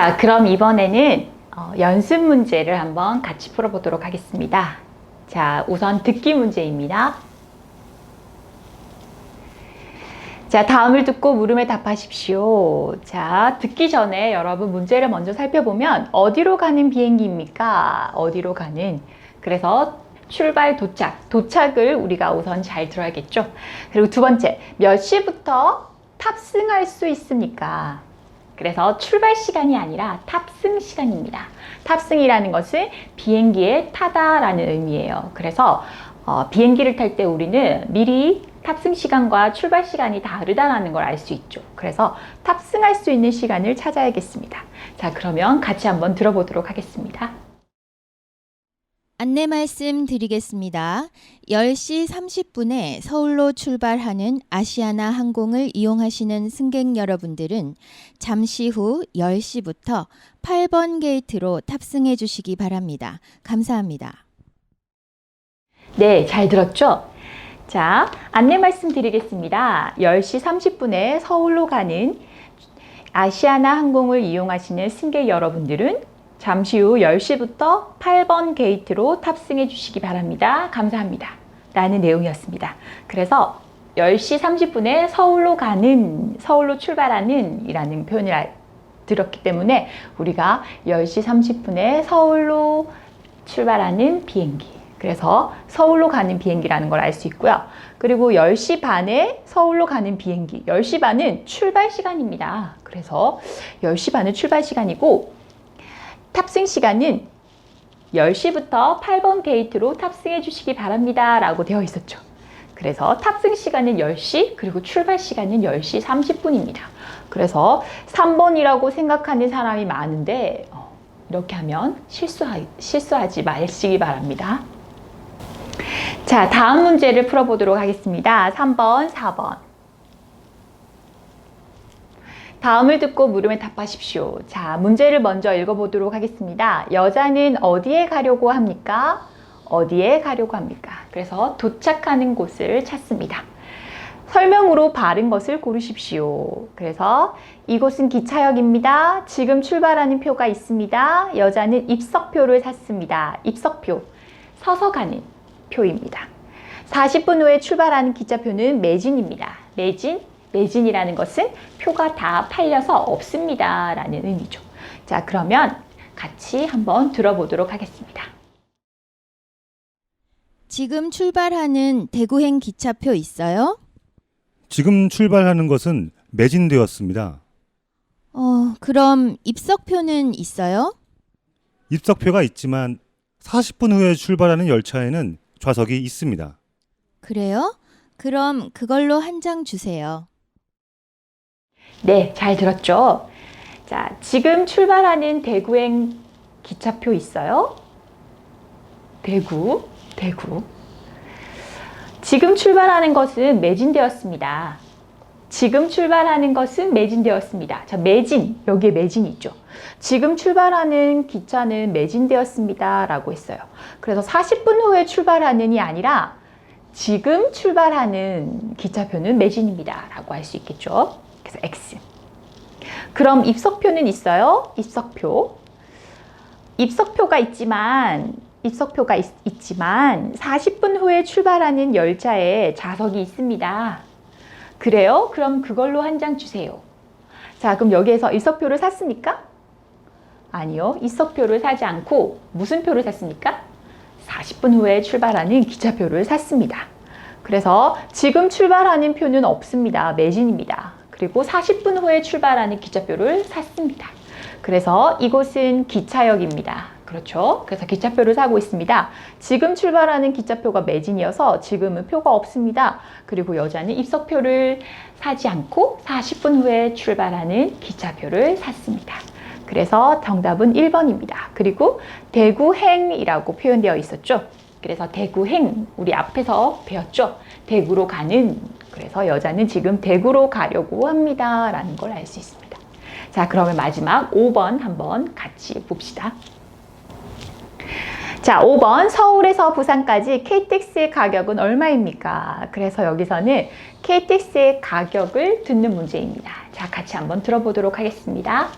자, 그럼 이번에는 어, 연습 문제를 한번 같이 풀어보도록 하겠습니다. 자, 우선 듣기 문제입니다. 자, 다음을 듣고 물음에 답하십시오. 자, 듣기 전에 여러분 문제를 먼저 살펴보면 어디로 가는 비행기입니까? 어디로 가는? 그래서 출발 도착, 도착을 우리가 우선 잘 들어야겠죠. 그리고 두 번째, 몇 시부터 탑승할 수 있습니까? 그래서 출발 시간이 아니라 탑승 시간입니다. 탑승이라는 것은 비행기에 타다라는 의미예요. 그래서 어, 비행기를 탈 때 우리는 미리 탑승 시간과 출발 시간이 다르다는 걸 알 수 있죠. 그래서 탑승할 수 있는 시간을 찾아야겠습니다. 자, 그러면 같이 한번 들어보도록 하겠습니다. 안내 말씀 드리겠습니다. 10시 30분에 서울로 출발하는 아시아나 항공을 이용하시는 승객 여러분들은 잠시 후 10시부터 8번 게이트로 탑승해 주시기 바랍니다. 감사합니다. 네, 잘 들었죠? 자, 안내 말씀드리겠습니다. 10시 30분에 서울로 가는 아시아나 항공을 이용하시는 승객 여러분들은 잠시 후 10시부터 8번 게이트로 탑승해 주시기 바랍니다. 감사합니다. 라는 내용이었습니다. 그래서 10시 30분에 서울로 가는, 서울로 출발하는 이라는 표현을 알- 들었기 때문에 우리가 10시 30분에 서울로 출발하는 비행기. 그래서 서울로 가는 비행기라는 걸 알 수 있고요. 그리고 10시 반에 서울로 가는 비행기. 10시 반은 출발 시간입니다. 그래서 10시 반은 출발 시간이고 탑승 시간은 10시부터 8번 게이트로 탑승해 주시기 바랍니다. 라고 되어 있었죠. 그래서 탑승 시간은 10시, 그리고 출발 시간은 10시 30분입니다. 그래서 3번이라고 생각하는 사람이 많은데, 어, 이렇게 하면 실수하, 실수하지 마시기 바랍니다. 자, 다음 문제를 풀어보도록 하겠습니다. 3번, 4번. 다음을 듣고 물음에 답하십시오. 자, 문제를 먼저 읽어보도록 하겠습니다. 여자는 어디에 가려고 합니까? 어디에 가려고 합니까? 그래서 도착하는 곳을 찾습니다. 설명으로 바른 것을 고르십시오. 그래서 이곳은 기차역입니다. 지금 출발하는 표가 있습니다. 여자는 입석표를 샀습니다. 입석표. 서서 가는 표입니다. 40분 후에 출발하는 기차표는 매진입니다. 매진, 매진이라는 것은 표가 다 팔려서 없습니다. 라는 의미죠. 자, 그러면 같이 한번 들어보도록 하겠습니다. 지금 출발하는 대구행 기차표 있어요? 지금 출발하는 것은 매진되었습니다. 어, 그럼 입석표는 있어요? 입석표가 있지만 40분 후에 출발하는 열차에는 좌석이 있습니다. 그래요? 그럼 그걸로 한 장 주세요. 네, 잘 들었죠? 자, 지금 출발하는 대구행 기차표 있어요? 대구, 대구. 지금 출발하는 것은 매진되었습니다. 지금 출발하는 것은 매진되었습니다. 자, 매진. 여기에 매진이 있죠. 지금 출발하는 기차는 매진되었습니다. 라고 했어요. 그래서 40분 후에 출발하는이 아니라 지금 출발하는 기차표는 매진입니다. 라고 할 수 있겠죠. 그래서 X. 그럼 입석표는 있어요? 입석표. 입석표가 있지만 입석표가 있, 있지만 40분 후에 출발하는 열차에 좌석이 있습니다. 그래요? 그럼 그걸로 한 장 주세요. 자, 그럼 여기에서 입석표를 샀습니까? 아니요. 입석표를 사지 않고 무슨 표를 샀습니까? 40분 후에 출발하는 기차표를 샀습니다. 그래서 지금 출발하는 표는 없습니다. 매진입니다. 그리고 40분 후에 출발하는 기차표를 샀습니다. 그래서 이곳은 기차역입니다. 그렇죠. 그래서 기차표를 사고 있습니다. 지금 출발하는 기차표가 매진이어서 지금은 표가 없습니다. 그리고 여자는 입석표를 사지 않고 40분 후에 출발하는 기차표를 샀습니다. 그래서 정답은 1번입니다. 그리고 대구행이라고 표현되어 있었죠. 그래서 대구행, 우리 앞에서 배웠죠. 대구로 가는, 그래서 여자는 지금 대구로 가려고 합니다. 라는 걸 알 수 있습니다. 자, 그러면 마지막 5번 한번 같이 봅시다. 자, 5번 서울에서 부산까지 KTX의 가격은 얼마입니까? 그래서 여기서는 KTX의 가격을 듣는 문제입니다. 자, 같이 한번 들어보도록 하겠습니다.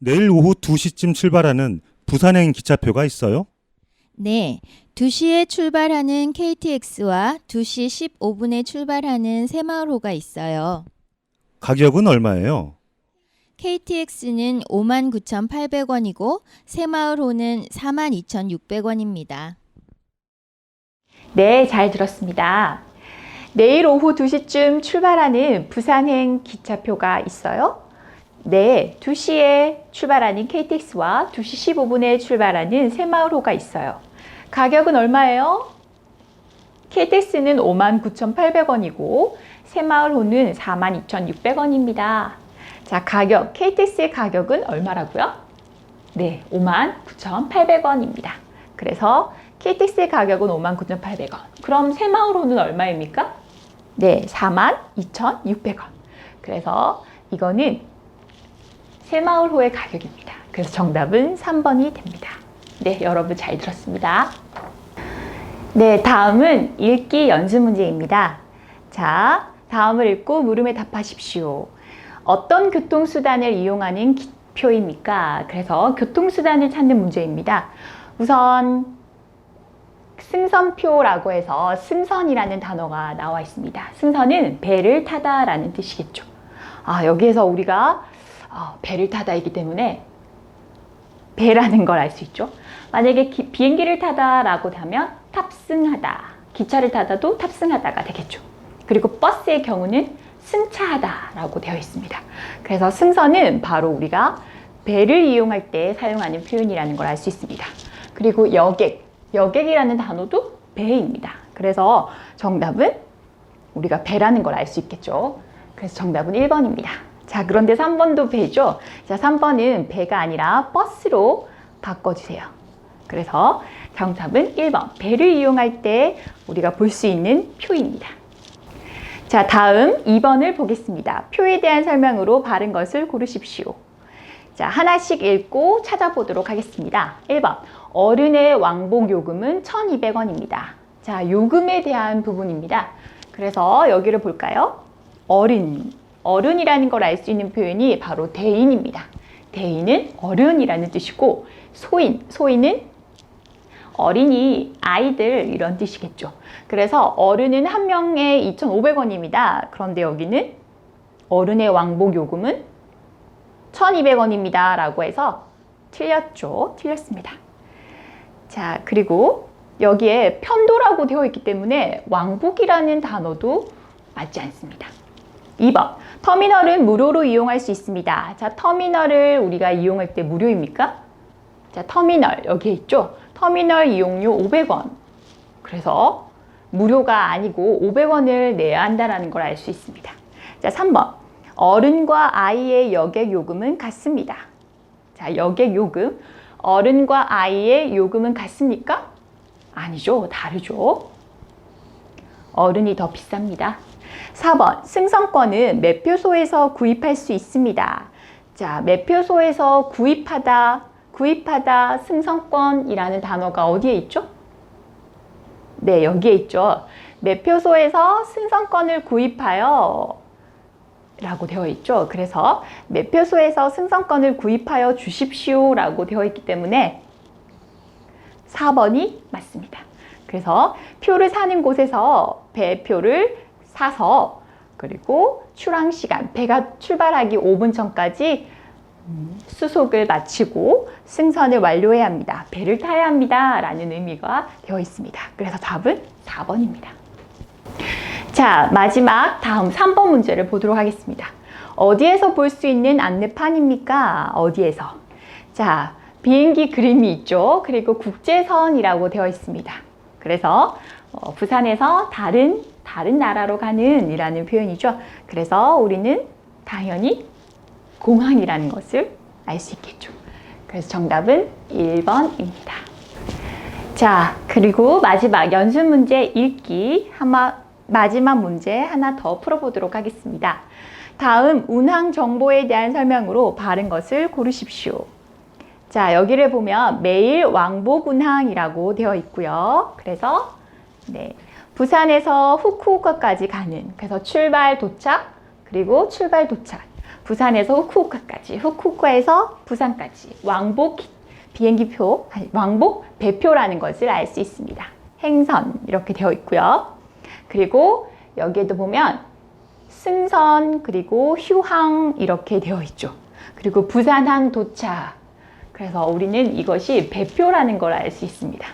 내일 오후 2시쯤 출발하는 부산행 기차표가 있어요? 네, 2시에 출발하는 KTX와 2시 15분에 출발하는 새마을호가 있어요. 가격은 얼마예요? KTX는 59,800원이고 새마을호는 42,600원입니다. 네, 잘 들었습니다. 내일 오후 2시쯤 출발하는 부산행 기차표가 있어요? 네, 2시에 출발하는 KTX와 2시 15분에 출발하는 새마을호가 있어요. 가격은 얼마예요? KTX는 59,800원이고 새마을호는 42,600원입니다. 자, 가격, KTX의 가격은 얼마라고요? 네, 59,800원입니다. 그래서 KTX의 가격은 59,800원. 그럼 새마을호는 얼마입니까? 네, 42,600원. 그래서 이거는 새마을호의 가격입니다. 그래서 정답은 3번이 됩니다. 네, 여러분 잘 들었습니다. 네, 다음은 읽기 연습 문제입니다. 자, 다음을 읽고 물음에 답하십시오. 어떤 교통수단을 이용하는 기표입니까? 그래서 교통수단을 찾는 문제입니다. 우선 승선표라고 해서 승선이라는 단어가 나와 있습니다. 승선은 배를 타다라는 뜻이겠죠. 아, 여기에서 우리가 어, 배를 타다이기 때문에 배라는 걸 알 수 있죠. 만약에 기- 비행기를 타다라고 하면 탑승하다, 기차를 타다도 탑승하다가 되겠죠. 그리고 버스의 경우는 승차하다라고 되어 있습니다. 그래서 승선은 바로 우리가 배를 이용할 때 사용하는 표현이라는 걸 알 수 있습니다. 그리고 여객, 여객이라는 단어도 배입니다. 그래서 정답은 우리가 배라는 걸 알 수 있겠죠. 그래서 정답은 1번입니다. 자, 그런데 3번도 배죠. 자, 3번은 배가 아니라 버스로 바꿔주세요. 그래서 정답은 1번. 배를 이용할 때 우리가 볼 수 있는 표입니다. 자, 다음 2번을 보겠습니다. 표에 대한 설명으로 바른 것을 고르십시오. 자, 하나씩 읽고 찾아보도록 하겠습니다. 1번. 어른의 왕복 요금은 1,200원입니다. 자, 요금에 대한 부분입니다. 그래서 여기를 볼까요? 어른. 어른이라는 걸 알 수 있는 표현이 바로 대인입니다. 대인은 어른이라는 뜻이고, 소인. 소인은 어린이, 아이들 이런 뜻이겠죠. 그래서 어른은 한 명에 2,500원입니다. 그런데 여기는 어른의 왕복 요금은 1,200원입니다. 라고 해서 틀렸죠. 틀렸습니다. 자, 그리고 여기에 편도라고 되어 있기 때문에 왕복이라는 단어도 맞지 않습니다. 2번. 터미널은 무료로 이용할 수 있습니다. 자, 터미널을 우리가 이용할 때 무료입니까? 자, 터미널 여기에 있죠? 터미널 이용료 500원. 그래서 무료가 아니고 500원을 내야 한다는 걸 알 수 있습니다. 자, 3번. 어른과 아이의 여객 요금은 같습니다. 자, 여객 요금. 어른과 아이의 요금은 같습니까? 아니죠. 다르죠. 어른이 더 비쌉니다. 4번. 승선권은 매표소에서 구입할 수 있습니다. 자, 매표소에서 구입하다, 구입하다, 승선권이라는 단어가 어디에 있죠? 네, 여기에 있죠. 매표소에서 승선권을 구입하여 라고 되어 있죠. 그래서 매표소에서 승선권을 구입하여 주십시오 라고 되어 있기 때문에 4번이 맞습니다. 그래서 표를 사는 곳에서 배표를 사서 그리고 출항 시간, 배가 출발하기 5분 전까지 음, 수속을 마치고 승선을 완료해야 합니다. 배를 타야 합니다. 라는 의미가 되어 있습니다. 그래서 답은 4번입니다. 자, 마지막 다음 3번 문제를 보도록 하겠습니다. 어디에서 볼 수 있는 안내판입니까? 어디에서? 자, 비행기 그림이 있죠. 그리고 국제선이라고 되어 있습니다. 그래서 어, 부산에서 다른 다른 나라로 가는 이라는 표현이죠. 그래서 우리는 당연히 공항이라는 것을 알 수 있겠죠. 그래서 정답은 1번입니다. 자, 그리고 마지막 연습 문제 읽기 하마, 마지막 문제 하나 더 풀어보도록 하겠습니다. 다음 운항 정보에 대한 설명으로 바른 것을 고르십시오. 자, 여기를 보면 매일 왕복 운항이라고 되어 있고요. 그래서 네, 부산에서 후쿠오카까지 가는 그래서 출발 도착 그리고 출발 도착 부산에서 후쿠오카까지, 후쿠오카에서 부산까지 왕복 비행기표, 아니, 왕복 배표라는 것을 알 수 있습니다. 행선 이렇게 되어 있고요. 그리고 여기에도 보면 승선 그리고 휴항 이렇게 되어 있죠. 그리고 부산항 도착. 그래서 우리는 이것이 배표라는 걸 알 수 있습니다.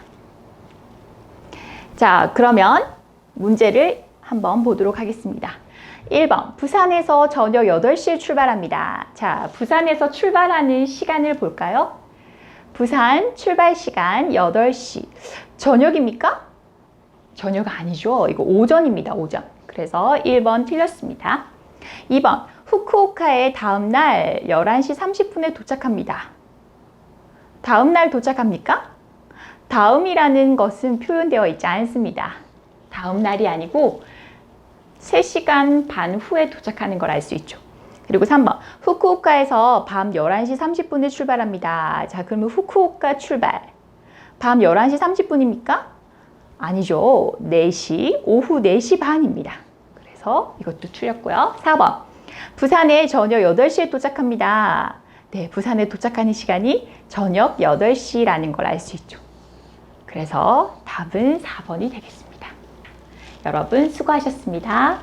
자, 그러면 문제를 한번 보도록 하겠습니다. 1번. 부산에서 저녁 8시에 출발합니다. 자, 부산에서 출발하는 시간을 볼까요? 부산 출발 시간 8시. 저녁입니까? 저녁 아니죠. 이거 오전입니다. 오전. 그래서 1번 틀렸습니다. 2번. 후쿠오카에 다음 날 11시 30분에 도착합니다. 다음 날 도착합니까? 다음이라는 것은 표현되어 있지 않습니다. 다음 날이 아니고 3시간 반 후에 도착하는 걸 알 수 있죠. 그리고 3번. 후쿠오카에서 밤 11시 30분에 출발합니다. 자, 그러면 후쿠오카 출발. 밤 11시 30분입니까? 아니죠. 4시, 오후 4시 반입니다. 그래서 이것도 틀렸고요. 4번. 부산에 저녁 8시에 도착합니다. 네, 부산에 도착하는 시간이 저녁 8시라는 걸 알 수 있죠. 그래서 답은 4번이 되겠습니다. 여러분 수고하셨습니다.